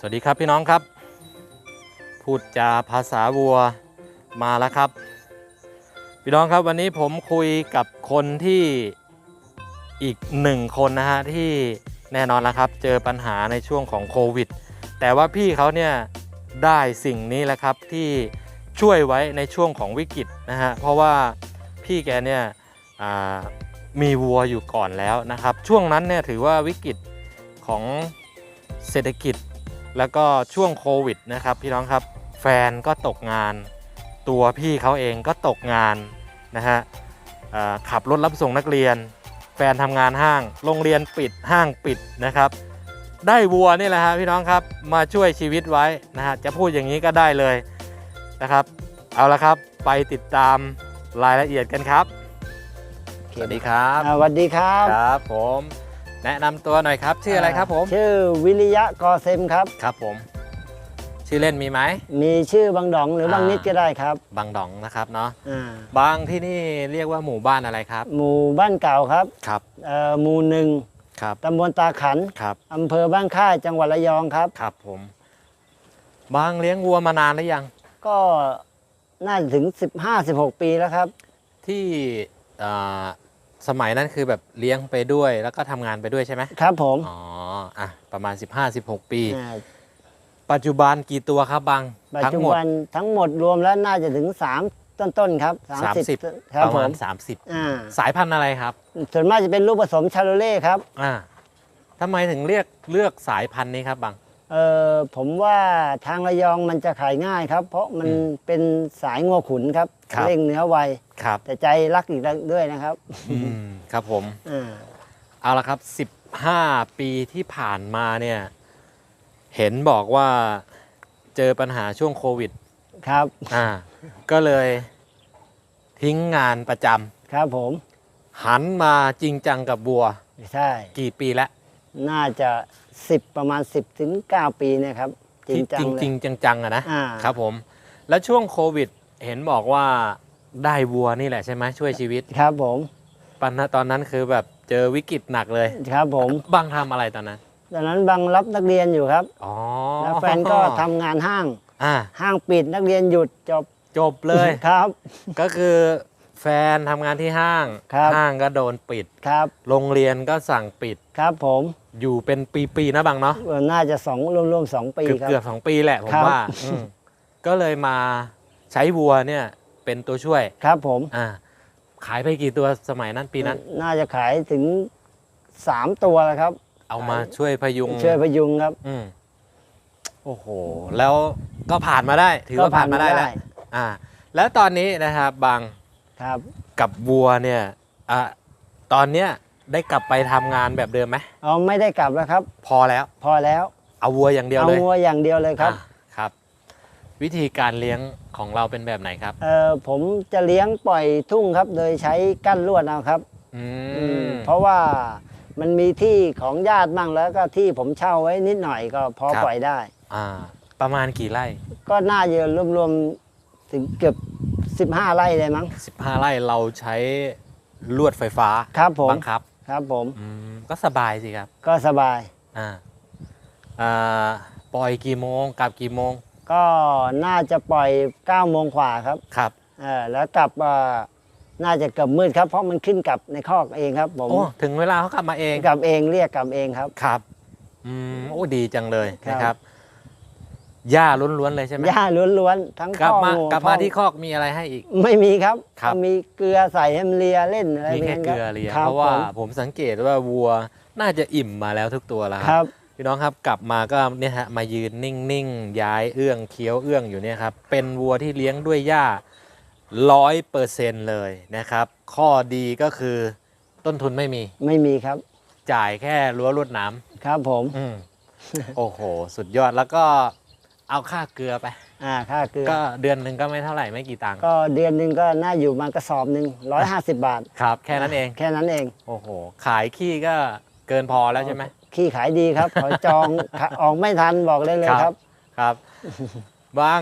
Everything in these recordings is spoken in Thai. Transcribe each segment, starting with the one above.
สวัสดีครับพี่น้องครับ พูดจาภาษาวัวมาแล้วครับ พี่น้องครับวันนี้ผมคุยกับคนที่อีกหนึ่งคนนะฮะที่แน่นอนแล้วครับ เจอปัญหาในช่วงของโควิด แต่ว่าพี่เขาเนี่ยได้สิ่งนี้แหละครับที่ช่วยไว้ในช่วงของวิกฤตนะฮะเพราะว่าพี่แกเนี่ยมีวัวอยู่ก่อนแล้วนะครับ ช่วงนั้นเนี่ยถือว่าวิกฤตของเศรษฐกิจ แล้วก็ช่วงโควิดนะครับพี่น้องครับ แฟนก็ตกงาน ตัวพี่เขาเองก็ตกงานนะฮะอ่าขับรถรับส่งนักเรียน แฟนทำงานห้าง โรงเรียนปิดห้างปิดนะครับได้วัวนี่แหละฮะพี่น้องครับมาช่วยชีวิตไว้นะฮะจะพูดอย่างนี้ก็ได้เลยนะครับ เอาละครับไปติดตามรายละเอียดกันครับ สวัสดีครับอ่าสวัสดีครับครับผม แนะนำตัวหน่อยครับ ชื่ออะไรครับผม ชื่อวิริยะกอเซมครับ ครับผม ชื่อเล่นมีไหม มีชื่อบางดองหรืออ่าบางนิดก็ได้ครับ บางดองนะครับเนาะอ่าบางที่นี่เรียกว่าหมู่บ้านอะไรครับ หมู่บ้านเก่าครับครับ เอ่อหมู่หนึ่งครับ ตำบลตาขันครับ อำเภอบ้านค่ายจังหวัดระยองครับ ครับผม บางเลี้ยงวัวมานานหรือยัง ก็น่าจะถึง 15-16 ปีแล้วครับ ที่อ่า สมัยนั้นคือแบบเลี้ยงไปด้วย แล้วก็ทำงานไปด้วยใช่ไหมครับผม อ๋ออะประมาณ 15-16 ปีอ่าปัจจุบันกี่ตัวครับบางปัจทั้งจุหมด บันทั้งหมดรวมแล้วน่าจะถึง 3 ต้นๆครับ30 ครับประผมาณม30อ่าสายพันธุ์อะไรครับ ส่วนมากจะเป็นลูกผสมชาโลเล่ครับ อ่าทำไมถึงเรียกเลือกสายพันธุ์นี้ครับบาง เออผมว่าทางระยองมันจะขายง่ายครับ เพราะมันอืมเป็นสายงัวขุนครับครับ เร่งเนื้อไวครับแต่ใจรักอีกด้วยนะครับอืมครับผม อ่า เอาละครับ 15 ปีที่ผ่านมาเนี่ย เห็นบอกว่าเจอปัญหาช่วงโควิด ครับอ่า ก็เลยทิ้งงานประจครับผมำหันมาจริงจังกับบัว ใช่ กี่ปีแล้ว น่าจะ10ประมาณ10ถึง9ปีเนะครับจริงที่จังจริงเลย จริงๆจังๆอะนะอ่า ครับผม แล้วช่วงโควิดเห็นบอกว่าได้วัวนี่แหละใช่ไหมช่วยชีวิตครับผมปัญหาตอนนั้นคือแบบเจอวิกฤตหนักเลย ครับผมบางทำอะไรตอนนั้น ตอนนั้นบังรับนักเรียนอยู่ครับ อ๋อแล้วแฟนก็ทำงานห้างอ่าห้างปิดนักเรียนหยุดจบจบเลย ครับ ก็คือ แฟนทำงานที่ห้าง ครับ ห้างก็โดนปิด ครับโรงเรียนก็สั่งปิด ครับผมอยู่เป็นปีๆนะบังเนาะ เออน่าจะสองรวมๆสองปีเกือบครับ เกือบสองปีแหละผมครับ ว่าอืมก็เลยมาใช้วัวเนี่ยเป็นตัวช่วย ครับผมอ่า ขายไปกี่ตัวสมัยนั้นปีนั้น น่าจะขายถึงสามตัวแล้วครับ เอามาช่วยพยุงช่วยพยุงครับอืมโอ้โห แล้วก็ผ่านมาได้ ถือว่าผ่านมาได้แล้ว อ่า แล้วตอนนี้นะครับบาง ครับกับวัวเนี่ยอะตอนเนี้ยได้กลับไปทำงานแบบเดิมไหมเอาไม่ได้กลับแล้วครับ พอแล้ว พอแล้วเอาวัวอย่างเดียวเอาเลยงัวอย่างเดียวเลยครับอะครับ วิธีการเลี้ยงของเราเป็นแบบไหนครับ เออผมจะเลี้ยงปล่อยทุ่งครับ โดยใช้กั้นลวดเอาครับอือืมมเพราะว่ามันมีที่ของญาติบ้างแล้วก็ที่ผมเช่าไว้นิดหน่อยก็พอครับปล่อยได้ อ่า ประมาณกี่ไร่ก็น่าจะรวมๆถึงเกือบ 15 ไร่เลยมั้ง 15 ไร่เราใช้ลวดไฟฟ้าครับผมบังคับ ครับผมอืมก็สบายสิครับ ก็สบายอ่าอ่าปล่อยกี่โมงกลับกี่โมง ก็น่าจะปล่อย9โมงกว่าครับครับเออแล้วกลับเอ่อน่าจะเกือบมืดครับ เพราะมันขึ้นกลับในคอกเองครับผมโอ้ถึงเวลาเขากลับมาเองกลับเองเรียกกลับเองครับครับอืมโอ้ดีจังเลยครับนะครับ หญ้าล้วนๆเลยใช่ไหมหญ้าล้วนๆทั้งกลับข้อมางูกลับมาข้อที่คอกมีอะไรให้อีก ไม่มีครับครับมีเกลือใส่ให้มันเลียเล่นอะไรมีแค่นั้นเกรับลือเลียคบเพราะว่าผมผมสังเกตว่าวัวน่าจะอิ่มมาแล้วทุกตัวแล้วคครัรับบพี่น้องครับกลับมาก็เนี่ยฮะมายืนนิ่งๆย้ายเอื้องเคี้ยวเอื้องอยู่เนี่ยครับเป็นวัวที่เลี้ยงด้วยหญ้าร้อยเปอร์เซ็นต์เลยนะครับ ข้อดีก็คือต้นทุนไม่มีไม่มีครับ จ่ายแค่รั้วลวดหน้ครับผมำอืมโอ้โห สุดยอดแล้วก็ เอาค่าเกลือไป อ่าค่าเกลือ ก็เดือนหนึ่งก็ไม่เท่าไหร่ไม่กี่ตังค์ก็เดือนหนึ่งก็น่าอยู่มากระสอบหนึ่งร้อยห้าสิบบาท ครับ แค่นั้นเอง แค่นั้นเอง โอ้โห ขายขี้ก็เกินพอแล้วใช่ไหมขี้ขายดีครับขอจอง ออกไม่ทันบอกเลยเลยครับ ครับครับบ้าง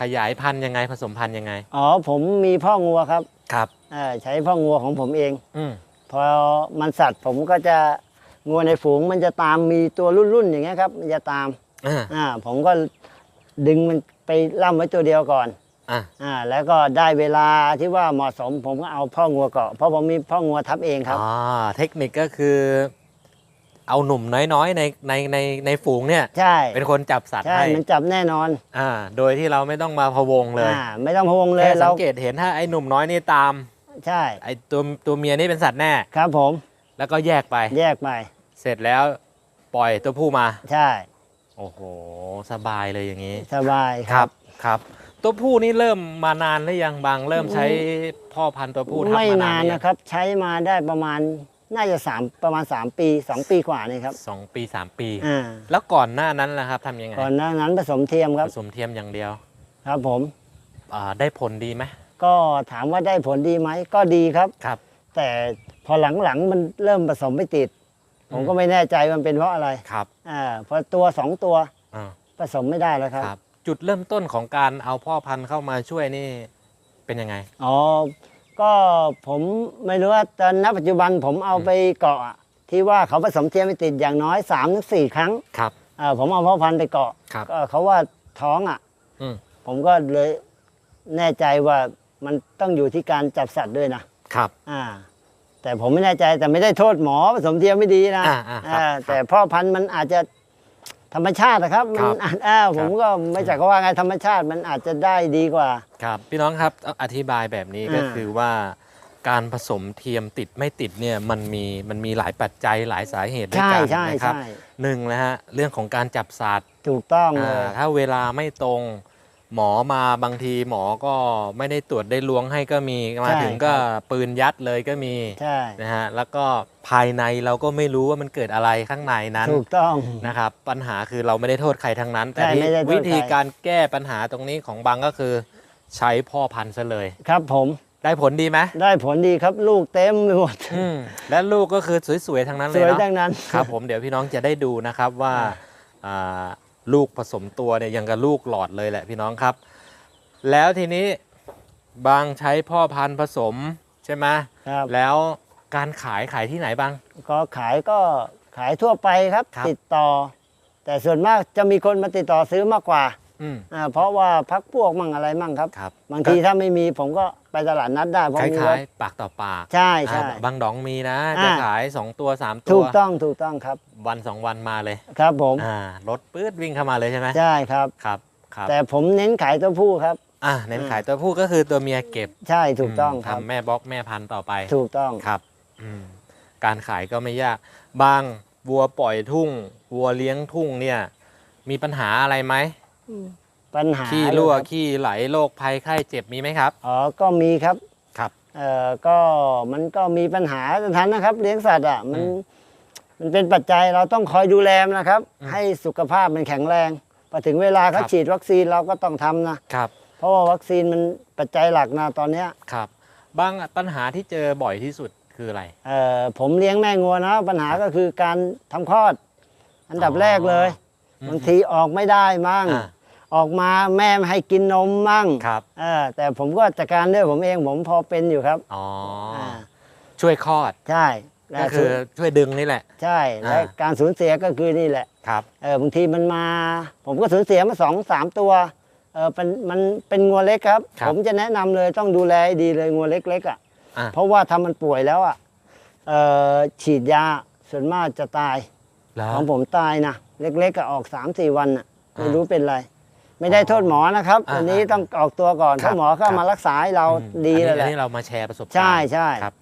ขยายพันธุ์ยังไงผสมพันธุ์ยังไง อ๋อผมมีพ่องัวครับ ครับอ่าใช้พ่องัวของผมเอง อืมพอมันสัตว์ผมก็จะงัวในฝูงมันจะตามมีตัวรุ่นๆอย่างเงี้ยครับ มันจะตาม อ่า อ่าผมก็ดึงมันไปล่ำไว้ตัวเดียวก่อนอะอ่าแล้วก็ได้เวลาที่ว่าเหมาะสม ผมก็เอาพ่องัวเกาะเพราะผมมีพ่องัวทับเองครับอ๋อเทคนิคก็คือ เอาหนุ่มน้อยๆในในในในฝูงเนี่ย ใช่ เป็นคนจับสัตว์ใช่ ให้มันจับแน่นอนอ่า โดยที่เราไม่ต้องมาพะวงเลยอ่าไม่ต้องพะวงเลยแค่สัเรางเกตเห็นถ้าไอ้หนุ่มน้อยนี่ตาม ใช่ไอ้ตัวตัวเมียนี่เป็นสัตว์แน่ ครับผมแล้วก็แยกไป แยกไป เสร็จแล้วปล่อยตัวผู้มา ใช่ โอ้โห สบายเลยอย่างนี้ สบายครับครับ ตัวผู้นี่เริ่มมานานหรือยังบางเริ่มใช้พ่อพันธุ์ตัวผู้ทำไม่มานานานหรือยังนะครับ ใช้มาได้ประมาณน่าจะสามประมาณ 3 ปี 2 ปีกว่านี่ครับสองปีสามปีอ่าแล้วก่อนหน้านั้นล่ะครับทำยังไงก่อนหน้านั้นผสมเทียมคผรับสมเทียมอย่างเดียว ครับผมอ่าได้ผลดีไหมก็ถามว่าได้ผลดีไหมก็ดีครับครับ แต่พอหลังๆมันเริ่มผสมไม่ติด ผมก็ไม่แน่ใจมันเป็นเพราะอะไรครับอ่าพอตัวสองตัวอ่าผสมไม่ได้แล้วครับครับ จุดเริ่มต้นของการเอาพ่อพันธุ์เข้ามาช่วยนี่เป็นยังไงอ๋อก็ผมไม่รู้ว่าตอนณปัจจุบันผมเอาไปเกาะอะที่ว่าเขาผสมเทียมไม่ติดอย่างน้อย3าถึงสครั้งครับอ่าผมเอาพ่อพันธุ์ไปเกาะครับก็เขาว่าท้องอะอืมผมก็เลยแน่ใจว่ามันต้องอยู่ที่การจับสัตว์ด้วยนะครับ อ่า แต่ผมไม่แน่ใจแต่ไม่ได้โทษหมอผสมเทียมไม่ดีนะอ่าอ่าครับอ่าครับแต่พ่อพันธุ์มันอาจจะธรรมชาตินะครับ มัครันบอาจอ่าผมก็ไม่จักว่าไงธรรมชาติมันอาจจะได้ดีกว่า ครับพี่น้องครับอธิบายแบบนี้ก็อ่า คือว่า การผสมเทียมติดไม่ติดเนี่ยมันมีมันมีหลายปัจจัยหลายสาเหตุด้วยใช่กันใช่นะครับใช่หนึ่งนะฮะเรื่องของการจับสัตว์ถูกต้องเลอ่าย ถ้าเวลาไม่ตรง หมอมาบางทีหมอก็ไม่ได้ตรวจได้ล้วงให้ก็มีมาใช่ถึงก็ครับปืนยัดเลยก็มีใช่นะฮะแล้วก็ภายในเราก็ไม่รู้ว่ามันเกิดอะไรข้างในนั้นถูกต้องนะครับปัญหาคือเราไม่ได้โทษใครทั้งนั้น แต่ใช่ที่ไม่ได้โทษวิธีใครการแก้ปัญหาตรงนี้ของบางก็คือ ใช้พ่อพันธุ์ซะเลย ครับผมได้ผลดีไหมได้ผลดีครับลูกเต็มไปหมดอืมและลูกก็คือสวยๆทั้งนั้นสเลยวยเนาะทั้งนั้นครับผมเดี๋ยวพี่น้องจะได้ดูนะครับว่าอ่า ลูกผสมตัวเนี่ยยังกับลูกหลอดเลยแหละพี่น้องครับ แล้วทีนี้บางใช้พ่อพันธุ์ผสมใช่ไหมครับ แล้วการขายขายที่ไหนบ้าง ก็ขายก็ขายทั่วไปครับ ครับ ติดต่อ แต่ส่วนมากจะมีคนมาติดต่อซื้อมากกว่าอืม อ่าเพราะว่าพักพวกมั่งอะไรมั่งครับ ครับ บางทีถ้าไม่มีผมก็ ไปตลาดนัดได้เพราะคมีรล้ายถๆปากต่อปากใช่ใช่อ่าบางดองมีนะ อ่า จะขาย 2 ตัว 3 ตัถูว กต้องถูกต้องครับวันสองวันมาเลยครับผมอ่ารถปื๊ดวิ่งเข้ามาเลยใช่ไหมใช่ครับ ครับครับแต่ผมเน้นขายตัวผู้ครับ อ่าเน้นขายตัวผู้ก็คือตัวเมียเก็บใช่ถูกต้องมครับ ทำแม่บล็อกแม่พันธุ์ต่อไป ถูกต้อง ครับอืมการขายก็ไม่ยาก บางวัวปล่อยทุ่ง วัวเลี้ยงทุ่งเนี่ย มีปัญหาอะไรไหม ปัญหาขี้รั่วเลยครับขี้ไหลโรคภัยไข้เจ็บมีไหมครับ อ๋อก็มีครับครับเอ่อก็มันก็มีปัญหาสถานนะครับ เลี้ยงสัตว์อะมันอืมมันเป็นปัจจัยเราต้องคอยดูแลมันนะครับ อืมให้สุขภาพมันแข็งแรงพอถึงเวลาคเขารับ ฉีดวัคซีนเราก็ต้องทำนะ ครับเพราะว่าวัคซีนมันปัจจัยหลักนะตอนเนี้ยครับบางปัญหาที่เจอบ่อยที่สุดคืออะไร เอ่อผมเลี้ยงแม่งัวนะ ปัญหาก็คือการทำคลอด อันดับอ๋อแรกเลย อืมบางทีออกไม่ได้มั่งอ่า ออกมาแม่ไม่ให้กินนมมั่งครับเออแต่ผมก็จัดการด้วยผมเองผมพอเป็นอยู่ครับอ๋ออาช่วยคลอดใช่และก็คือช่วยดึงนี่แหละ ใช่และอ่าการสูญเสียก็คือนี่แหละครับเออบางทีมันมา ผมก็สูญเสียมาสองสามตัวเออเป็นมันเป็นงัวเล็กครับครับผมจะแนะนำเลยต้องดูแลให้ดีเลยงัวเล็กๆอะอะเพราะว่าถ้ามันป่วยแล้วอะเออฉีดยาส่วนมากจะตายแล้วของผมตายนะเล็กๆก็ออก3าสี่วันอะไม่อ่ารู้เป็นไร ไม่ได้โทษหมอนะครับอ่าอันนี้อ่าต้องออกตัวก่อนครัถ้าบหมอเข้าครับ มารักษาให้เราอืมดีอันเลยแหละนี้อันนี้เรามาแชร์ประสบการณ์ ใช่ใช่ครับ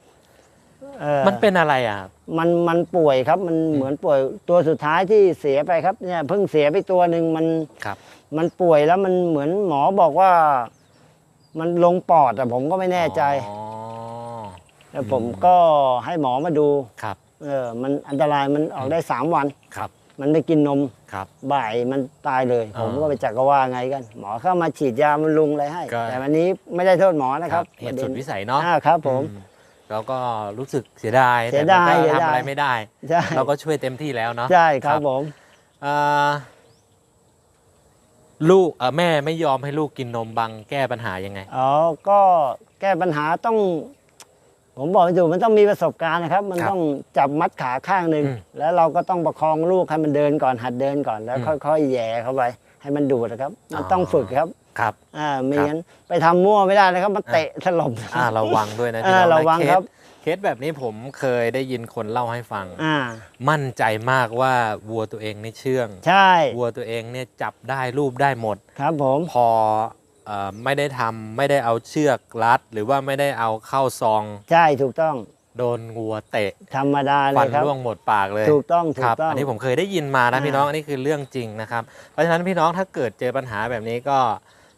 เออมันเป็นอะไรอะมันมันป่วยครับ มันเหมือนป่วยตัวสุดท้ายที่เสียไปครับเนี่ยเพิ่งเสียไปตัวหนึ่งมันครับ มันป่วยแล้วมันเหมือนหมอบอกว่า มันลงปอดแต่ผมก็ไม่แน่ใจอ๋อแล้วผมก็ให้หมอมาดู ครับ เออมันอันตรายมันออกได้สามวันครับ มันไม่กินนมครับบ่ายมันตายเลยอ่าผมก็ไปจักกว่าไงกัน หมอเข้ามาฉีดยามันลุงอะไรให้ ก็ แต่วันนี้ไม่ได้โทษหมอนะครับเหตุสุดวิสัยเนาะอ่าครับผม อืแล้วก็รู้สึกเสียดายเสียดายแต่มันก็เสียดาย ทำอะไรไม่ได้ ใช่เราก็ช่วยเต็มที่แล้วเนาะ ใช่ครับผม เอ่อลูกเอ่อแม่ไม่ยอมให้ลูกกินนมบังแก้ปัญหายังไง อ๋อ ก็แก้ปัญหาต้อง ผมบอกไม่ถูกมันต้องมีประสบการณ์นะครับ มันครับต้องจับมัดขาข้างหนึ่งอืมแล้วเราก็ต้องประคองลูกให้มันเดินก่อนหัดเดินก่อนแล้ว อืมค่อยๆแหย่เข้าไป ให้มันดูดนะครับ มันอ๋อต้องฝึกครับครับ อ่าไม่ครับ งั้นไปทำมั่วไม่ได้นะครับมันเตะถล่ม อ่าระวังด้วยนะพี่อ่าน้องนระวังเคสครับ เคสแบบนี้ผมเคยได้ยินคนเล่าให้ฟัง อ่า มั่นใจมากว่าวัวตัวเองนี่เชื่อง ใช่วัวตัวเองเนี่ยจับได้รูปได้หมด ครับผม พอเอ่อ ไม่ได้ทำไม่ได้เอาเชือกรัด หรือว่าไม่ได้เอาเข้าซองใช่ถูกต้องโดนงัวเตะธรรมดาเลฟัยนครับ ร่วงหมดปากเลยถูกต้องถูคกรับต้อง อันนี้ผมเคยได้ยินมานะอ่า พี่น้องอันนี้คือเรื่องจริงนะครับ เพราะฉะนั้นพี่น้องถ้าเกิดเจอปัญหาแบบนี้ก็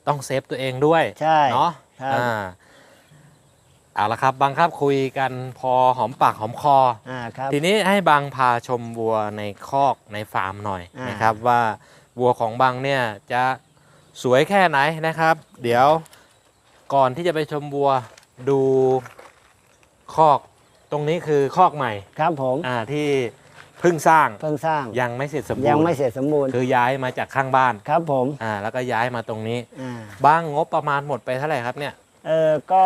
ต้องเซฟตัวเองด้วยใช่ เนาะครับอ่าเอาละครับบางครับคุยกันพอหอมปากหอมคอ อ่าครับ ทีนี้ให้บางพาชมวัวในคอกในฟาร์มหน่อยอ่านนะครับว่าวัวของบางเนี่ยจะ สวยแค่ไหนนะครับ เดี๋ยวก่อนที่จะไปชมวัวดูคอกตรงนี้คือคอกใหม่ครับผมอ่าที่เพิ่งสร้างเพิ่งสร้างยังไม่เสร็จสมบูรณ์ยังไม่เสร็จสมบูรณ์คือย้ายมาจากข้างบ้านครับผมอ่าแล้วก็ย้ายมาตรงนี้อ่าบ้างงบประมาณหมดไปเท่าไหร่ครับเนี่ยเออก็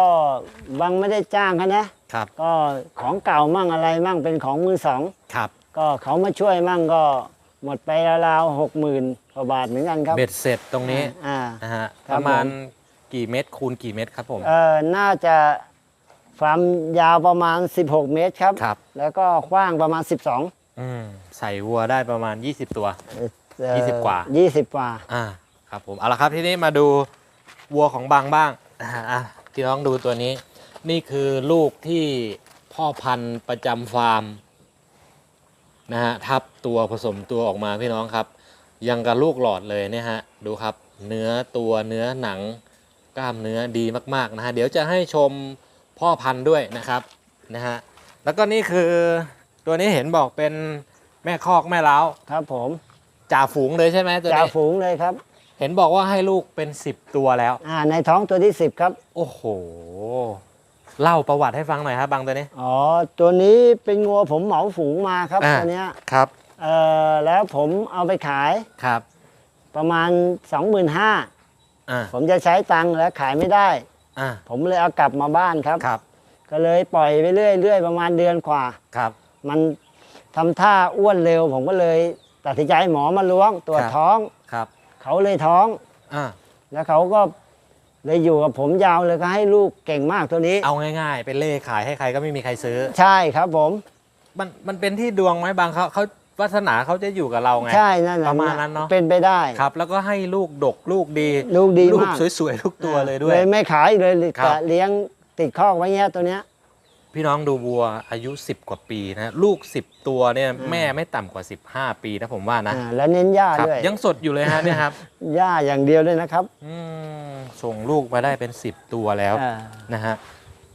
บางไม่ได้จ้างเขานะครับก็ของเก่ามั่งอะไรมั่งเป็นของมือสองครับ ก็เขามาช่วยมั่งก็ หมดไปราวๆหกหมื่นกว่าบาทเหมือนกันครับ เบ็ดเสร็จตรงนี้อ่า นะฮะครับประมาณผมกี่เมตรคูณกี่เมตรครับผม เออน่าจะความยาวประมาณ 16 เมตรครับ ครับ แล้วก็กว้างประมาณ 12อืมใส่วัวได้ประมาณ 20 ตัว เอ่อยี่สิบกว่า 20 กว่า อ่าครับผมเอาละครับทีนี้มาดูวัวของบางบ้างอ่าอะพี่น้องดูตัวนี้ นี่คือลูกที่พ่อพันธุ์ประจำฟาร์ม นะฮะทับตัวผสมตัวออกมาพี่น้องครับ ยังกับลูกหลอดเลยเนี่ยฮะดูครับเนื้อตัวเนื้อหนังกล้ามเนื้อดีมากๆนะฮะเดี๋ยวจะให้ชมพ่อพันธุ์ด้วยนะครับนะฮะแล้วก็นี่คือตัวนี้เห็นบอกเป็นแม่คอกแม่เล้าครับผมจ่าฝูงเลยใช่ไหมตัวจ่านี้ฝูงเลยครับ เห็นบอกว่าให้ลูกเป็น 10 ตัวแล้ว อ่าในท้องตัวที่ 10 ครับ โอ้โห เล่าประวัติให้ฟังหน่อยครับบางตัวนี้ อ๋อ ตัวนี้เป็นงัวผมเหมาฝูงมาครับอ่าตัวเนี้ยครับเอ่อแล้วผมเอาไปขายครับ ประมาณ 25,000อ่าผมจะใช้ตังค์แล้วขายไม่ได้อ่าผมเลยเอากลับมาบ้านครับครับ ก็เลยปล่อยไปเรื่อยๆประมาณเดือนกว่าครับ มันทำท่าอ้วนเร็ว ผมก็เลยตัดสินใจให้หมอมาล้วงตรวจครับท้องครับ เขาเลยท้องอ่าแล้วเขาก็ เลยอยู่กับผมยาวเลยก็ให้ลูกเก่งมากตัวนี้ เอาง่าย ๆ เป็นเล่ขายให้ใครก็ไม่มีใครซื้อ ใช่ครับผม มันมันเป็นที่ดวงไหมบางเขาเขาวาสนาเขาจะอยู่กับเราไง ใช่นั่นแหละประมาณนั้นเนอะ เป็นไปได้ครับ แล้วก็ให้ลูกดกลูกดี ลูกดีลูกมากสวยๆทุกตัวเลยด้วย เลยไม่ขายเลยครับจะเลี้ยงติดคอกไว้เงี้ยตัวเนี้ย พี่น้องดูวัวอายุ 10 กว่าปีนะลูก 10 ตัวเนี่ยอืมแม่ไม่ต่ำกว่า 15 ปีนะผมว่านะอ่าแล้วเน้นหญ้าครับด้วยยังสดอยู่เลยฮะเนี่ยครับ หญ้าอย่างเดียวเลยนะครับอืมส่งลูกมาได้เป็น 10 ตัวแล้วอ่านะฮะ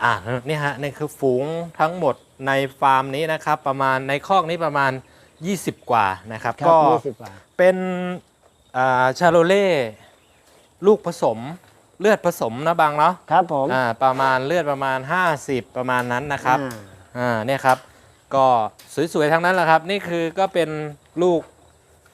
อ่านี่ฮะนี่คือฝูงทั้งหมดในฟาร์มนี้นะครับ ประมาณในคอกนี้ประมาณ 20 กว่านะครับ ครับก็ยี่สิบกว่าเป็นอ่าชาโลเล่ลูกผสม เลือดผสมนะบางเนาะครับผมอ่าประมาณเลือดประมาณ 50 ประมาณนั้นนะครับอ่าอ่าเนี่ยครับ ก็สวยๆทั้งนั้นแหละครับ นี่คือก็เป็นลูก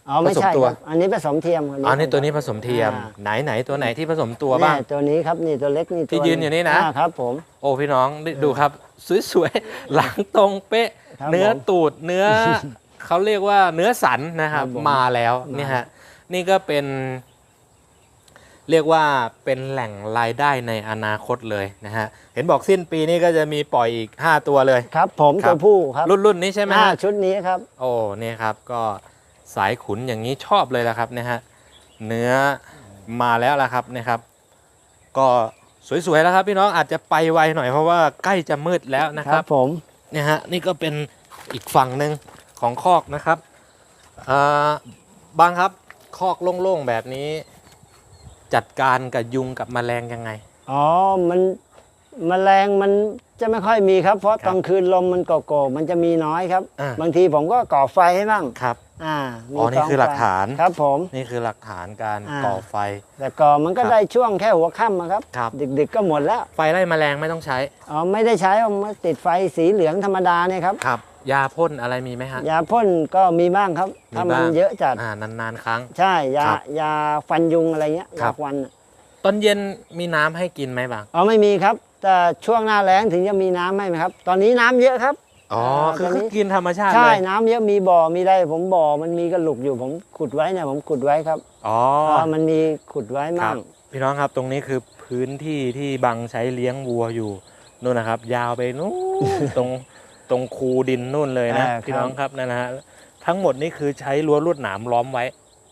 อ๋อไม่ผสมใช่ตัวครับอันนี้ผสมเทียมอ๋อนี่ตัวนี้ผสมเทียมอ่าไหนไหนตัวไหนที่ผสมตัวบ้างเนี่ยตัวนี้ครับนี่ตัวเล็กนี่ตัวที่ยืนอยู่นี่นะาครับ ผม โอ้พี่น้องนี่ดูครับสวยๆหลังตรงเป๊ะครับเนื้อผมตูดเนื้อเขาเรียกว่าเนื้อสันนะครับครับผมมาแล้วมานี่ฮะนี่ก็เป็น เรียกว่าเป็นแหล่งรายได้ในอนาคตเลยนะฮะ เห็นบอกสิ้นปีนี้ก็จะมีปล่อยอีก 5 ตัวเลย ครับ ผมครัตับวผู้ครับรุ่นรุ่นนี้ใช่ไหมอ่าฮะชุดนี้ครับ โอ้เนี่ยครับก็สายขุนอย่างนี้ชอบเลยละครับเนี่ยฮะเนื้อมาแล้วละครับเนี่ยครับ ก็สวยๆแล้วครับ พี่น้องอาจจะไปไวหน่อยเพราะว่าใกล้จะมืดแล้วนะคครัรับบผม เนี่ยฮะนี่ก็เป็นอีกฝั่งหนึ่งของคอกนะครับอ่าบางครับคอกโล่งๆแบบนี้ จัดการกับยุงกับแมลงยังไง อ๋อ มันแมลงมันจะไม่ค่อยมีครับ เพราะครับกลางคืนลมมันโกโก้มันจะมีน้อยครับ อ่า บางทีผมก็ก่อไฟให้บ้างครับ อ่ามีอ๋อ นี่กงคือหลักไฟฐาน ครับผม นี่คือหลักฐานการอ่า ก่อไฟ แต่ก่อมันก็ครับ ได้ช่วงแค่หัวค่ำอะครับ ครับ ดึกๆก็หมดแล้ว ไฟไล่แมลงไม่ต้องใช้ อ๋อไม่ได้ใช้เอามาติดไฟสีเหลืองธรรมดาเนี่ยครับ ครับ ยาพ่นอะไรมีไหมฮะ ยาพ่นก็มีบ้างครับ มีถ้ามันบ้างเยอะจัดอ่านานๆครั้ง ใช่ยาครับยาฟันยุงอะไรเงี้ยครัยาบควันอะตอนเย็นมีน้ำให้กินไหมบางอ๋อไม่มีครับ แต่ช่วงหน้าแล้งถึงจะมีน้ำให้ไหมครับ ตอนนี้น้ำเยอะครับ อ๋ออ่าคือตอนนี้ คือกินธรรมชาติใช่เลยน้ำเยอะมีบ่อมีอะไรผมบ่อมันมีกระหลุกอยู่ผมขุดไว้เนี่ยผมขุดไว้ครับอ๋อามันมีขุดไว้ครัมั่บงพี่น้องครับตรงนี้คือพื้นที่ที่บังใช้เลี้ยงวัวอยู่นู่นนะครับ ยาวไปนู่นตรง ตรงคูดินนู่นเลยนะอ่าครับพี่น้องครับนั่นนะฮะทั้งหมดนี่คือใช้รั้วลวดหนามล้อมไว้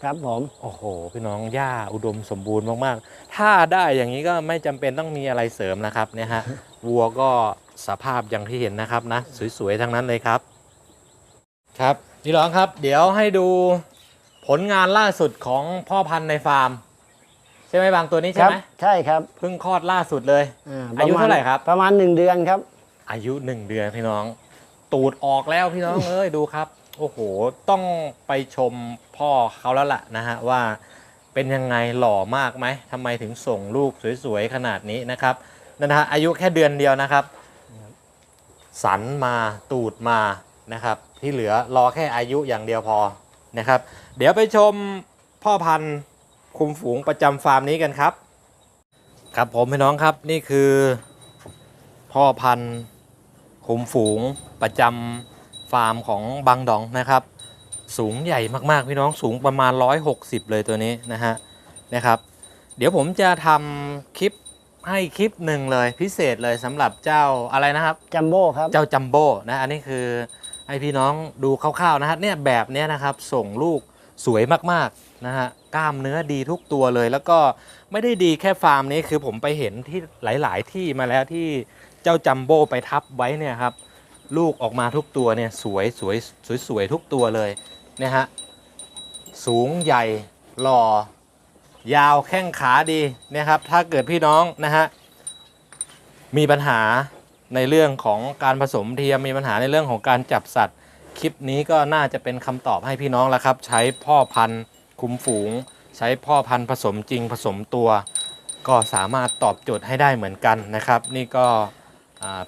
ครับผมโอ้โห พี่น้องหญ้าอุดมสมบูรณ์มากๆ ถ้าได้อย่างนี้ก็ไม่จำเป็นต้องมีอะไรเสริมนะครับเนี่ยฮะ วัวก็สภาพอย่างที่เห็นนะครับนะ สวยๆ ทั้งนั้นเลยครับ ครับพี่น้องครับ เดี๋ยวให้ดูผลงานล่าสุดของพ่อพันธุ์ในฟาร์ม ใช่ไหมบางตัวนี้คใช่รัไหมใช่ครับเพิ่งคลอดล่าสุดเลยาอายุปะมณเท่าไหร่ครับ ประมาณหนึ่งเดือนครับ อายุหนึ่งเดือนพี่น้อง ตูดออกแล้วพี่น้องเอ้ยดูครับ โอ้โห ต้องไปชมพ่อเขาแล้วล่ะนะฮะว่าเป็นยังไงหล่อมากไหมทำไมถึงส่งลูกสวยๆ ขนาดนี้นะครับนั่นนะฮะอายุแค่เดือนเดียวนะครับ สันมาตูดมานะครับ ที่เหลือรอแค่อายุอย่างเดียวพอนะครับ เดี๋ยวไปชมพ่อพันธุ์คุมฝูงประจำฟาร์มนี้กันครับ ครับผมพี่น้องครับนี่คือ พ่อพันธุ์ คุมฝูงประจำฟาร์มของบางดองนะครับ สูงใหญ่มากๆพี่น้องสูงประมาณ 160 เลยตัวนี้นะฮะนะครับ เดี๋ยวผมจะทำคลิปให้คลิปหนึ่งเลยพิเศษเลยสำหรับเจ้าอะไรนะครับจัมโบ้ครับเจ้าจัมโบ้นะอันนี้คือให้พี่น้องดูคร่าวๆนะฮะเนี่ยแบบเนี้ยนะครับส่งลูกสวยมากๆ นะฮะกล้ามเนื้อดีทุกตัวเลย แล้วก็ไม่ได้ดีแค่ฟาร์มนี้คือผมไปเห็นที่หลาย ๆ ที่มาแล้วที่เจ้าจัมโบ้ไปทับไว้เนี่ยครับ ลูกออกมาทุกตัวเนี่ยสวยสวยสวยสวยทุกตัวเลยเนี่ยฮะสูงใหญ่หล่อยาวแข้งขาดีเนี่ยครับ ถ้าเกิดพี่น้องนะฮะมีปัญหาในเรื่องของการผสมเทียมมีปัญหาในเรื่องของการจับสัตว์ คลิปนี้ก็น่าจะเป็นคำตอบให้พี่น้องแล้วครับ ใช้พ่อพันธุ์ คุมฝูง ใช้พ่อพันธุ์ผสมจริงผสมตัว ก็สามารถตอบโจทย์ให้ได้เหมือนกันนะครับ นี่ก็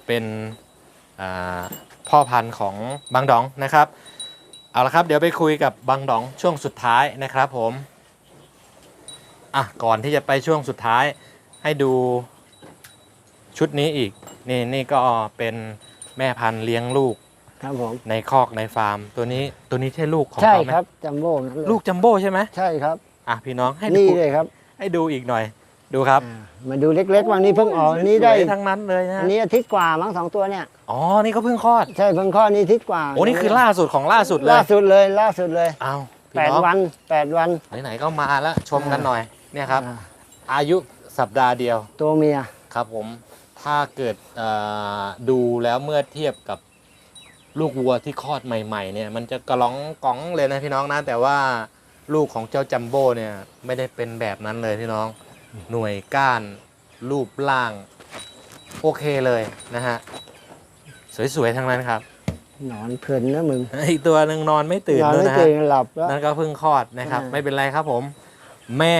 เป็นพ่อพันธุ์ของบางดองนะครับเอาละครับเดี๋ยวไปคุยกับบางดองช่วงสุดท้ายนะครับผมอะก่อนที่จะไปช่วงสุดท้ายให้ดูชุดนี้อีก นี่นี่ก็เป็นแม่พันธุ์เลี้ยงลูก ครับผมในคอกในฟาร์ม ตัวนี้ตัวนี้ใช่ลูกของใช่เขาไหมครับจัมโบ้นั่นเลยลูกจัมโบ้ใช่ไหมใช่ครับ อะพี่น้องให้ดูนี่เลยครับให้ดูอีกหน่อย ดูครับอ่ามาดูเล็กๆวันนี้เพิ่งออกอันนี้ได้สวยๆทั้งนั้นเลยนะอันนี้อาทิตย์กว่ามั้งสองตัวเนี่ย อ๋อนี่ก็เพิ่งคลอดใช่เพิ่งข้อดนี้อาทิตย์กว่าโอ้นี่คือล่าสุดของล่าสุดเลยล่าสุดเลยล่าสุดเลยอ้าวพี่แปดน้องวันแปดวันไหนๆก็มาแล้วชมกันหน่อยเนี่ยครับ อ่าอายุสัปดาห์เดียวตัวเมียครับผมถ้าเกิดเอ่อดูแล้วเมื่อเทียบกับ ลูกวัวที่คลอดใหม่ๆเนี่ยมันจะกระล้องกองเลยนะพี่น้องนะ แต่ว่าลูกของเจ้าจัมโบ้เนี่ยไม่ได้เป็นแบบนั้นเลยพี่น้อง หน่วยก้าน รูปร่าง โอเคเลยนะฮะ สวยๆทั้งนั้นครับ นอนเพลินนะมึง อีกตัวหนึ่งนอนไม่ตื่นนอนด้วยไม่นะตื่ฮะนหลับแล้ว นั่นก็เพิ่งคลอดนะครับ อ่าไม่เป็นไรครับผม แม่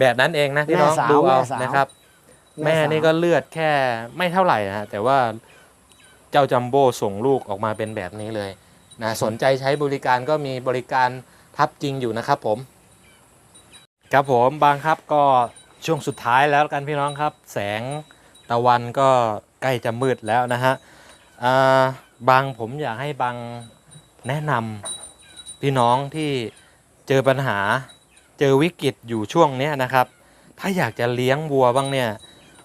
แบบนั้นเองนะพี่น้องแม่สาวดูเอาแม่สาวนะครับ แม่แม่สาว นี่ก็เลือดแค่ไม่เท่าไหร่นะฮะแต่ว่า เจ้าจัมโบ้ส่งลูกออกมาเป็นแบบนี้เลยนะสนใจใช้บริการก็มีบริการทับจริงอยู่นะครับผม ครับผมบางครับก็ช่วงสุดท้ายแล้วกันพี่น้องครับ แสงตะวันก็ใกล้จะมืดแล้วนะฮะอ่าบางผมอยากให้บางแนะนำพี่น้องที่เจอปัญหาเจอวิกฤตอยู่ช่วงเนี้ยนะครับ ถ้าอยากจะเลี้ยงวัวบ้างเนี่ย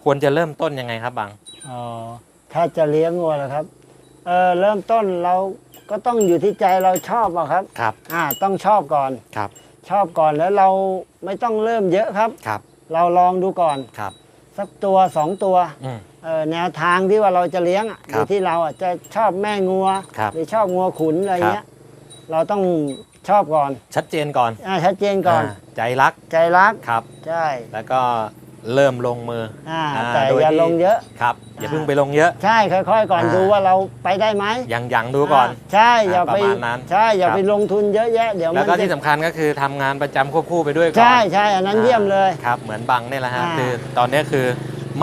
ควรจะเริ่มต้นยังไงครับบางอ๋อ ถ้าจะเลี้ยงวัวเหรอครับ เออเริ่มต้นเราก็ต้องอยู่ที่ใจเราชอบอะครับ ครับ อ่า ต้องชอบก่อน ครับ ชอบก่อนแล้วเราไม่ต้องเริ่มเยอะครับ ครับ เราลองดูก่อน ครับ สักตัวสองตัว อืม เออแนวทางที่ว่าเราจะเลี้ยงอะครับอยู่ที่เราอะจะชอบแม่งัว ครับหรือชอบงัวขุนอะไรเงี้ย เราต้องชอบก่อนชัดเจนก่อนอ่าชัดเจนก่อนาใจรัก ใจรัก ครับ ใช่ แล้วก็ เริ่มลงมืออ่าอ่าแต่โดยอย่าที่ลงเยอะ ครับ อย่าอ่าเพิ่งไปลงเยอะ ใช่ค่อยๆ ก่อนอ่า ดูว่าเราไปได้ไหมยังยังดูก่อนาใช่อย่าอ่าไปประมาณนั้นใช่อย่าครับ ไปลงทุนเยอะแยะเดี๋ยวมัแล้วนก็จะที่สำคัญก็คือทำงานประจำควบคู่ไปด้วยก่อน ใช่ใช่อันนั้นเยี่ยมเลย ครับ เหมือนบังเนี่ยแหละฮะอ่า คือตอนนี้คือ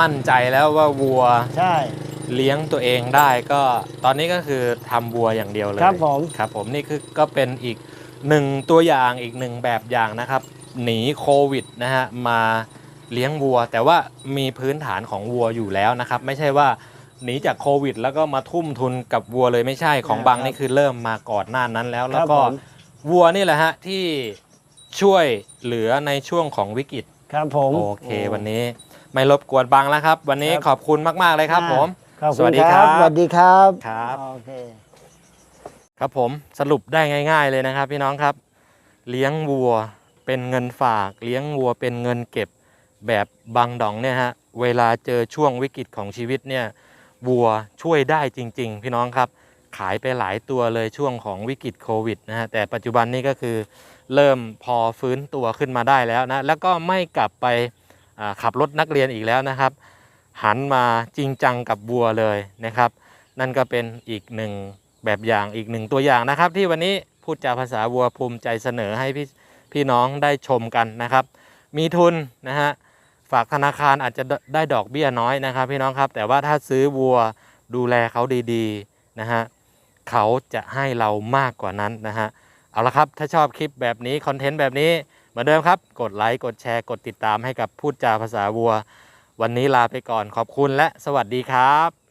มั่นใจแล้วว่าวัวใช่ เลี้ยงตัวเองได้ก็ตอนนี้ก็คือทำวัวอย่างเดียวเลยครับผม ครับผมนี่คือก็เป็นอีกหนึ่งตัวอย่างอีกหนึ่งแบบอย่างนะครับ หนีโควิดนะฮะมา เลี้ยงวัว แต่ว่ามีพื้นฐานของวัวอยู่แล้วนะครับไม่ใช่ว่าหนีจากโควิด แล้วก็มาทุ่มทุนกับวัวเลยไม่ใช่ของบางนี่คือเริ่มมาก่อนหน้านั้นแล้ว แล้วก็ครับผม วัวนี่แหละฮะที่ช่วยเหลือในช่วงของวิกฤต ครับผม โอเค วันนี้ไม่รบกวนบางแล้วครับ วันนี้ครับ ขอบคุณมาก ๆ เลยครับผม ขอบสคุวัณสดีคครัรับบสวัสดีครับครับ โอเค ครับผมสรุปได้ง่าย ๆ เลยนะครับ พี่น้องครับ เลี้ยงวัวเป็นเงินฝาก เลี้ยงวัวเป็นเงินเก็บ แบบบางดองเนี่ยฮะเวลาเจอช่วงวิกฤตของชีวิตเนี่ยวัวช่วยได้จริง ๆ พี่น้องครับ ขายไปหลายตัวเลยช่วงของวิกฤตโควิดนะฮะแต่ปัจจุบันนี้ก็คือเริ่มพอฟื้นตัวขึ้นมาได้แล้วนะแล้วก็ไม่กลับไปขับรถนักเรียนอีกแล้วนะครับ หันมาจริงจังกับวัวเลยนะครับ นั่นก็เป็นอีกหนึ่งแบบอย่างอีกหนึ่งตัวอย่างนะครับ ที่วันนี้พูดจาภาษาวัวภูมิใจเสนอให้พี่พี่น้องได้ชมกันนะครับ มีทุนนะฮะ ฝากธนาคารอาจจะได้ดอกเบี้ยน้อยนะครับ พี่น้องครับ แต่ว่าถ้าซื้อวัวดูแลเขาดีๆนะฮะเขาจะให้เรามากกว่านั้นนะฮะเอาละครับ ถ้าชอบคลิปแบบนี้คอนเทนต์แบบนี้เหมือนเดิมครับ กดไลค์กดแชร์กดติดตามให้กับพูดจาภาษาวัว วันนี้ลาไปก่อนขอบคุณและสวัสดีครับ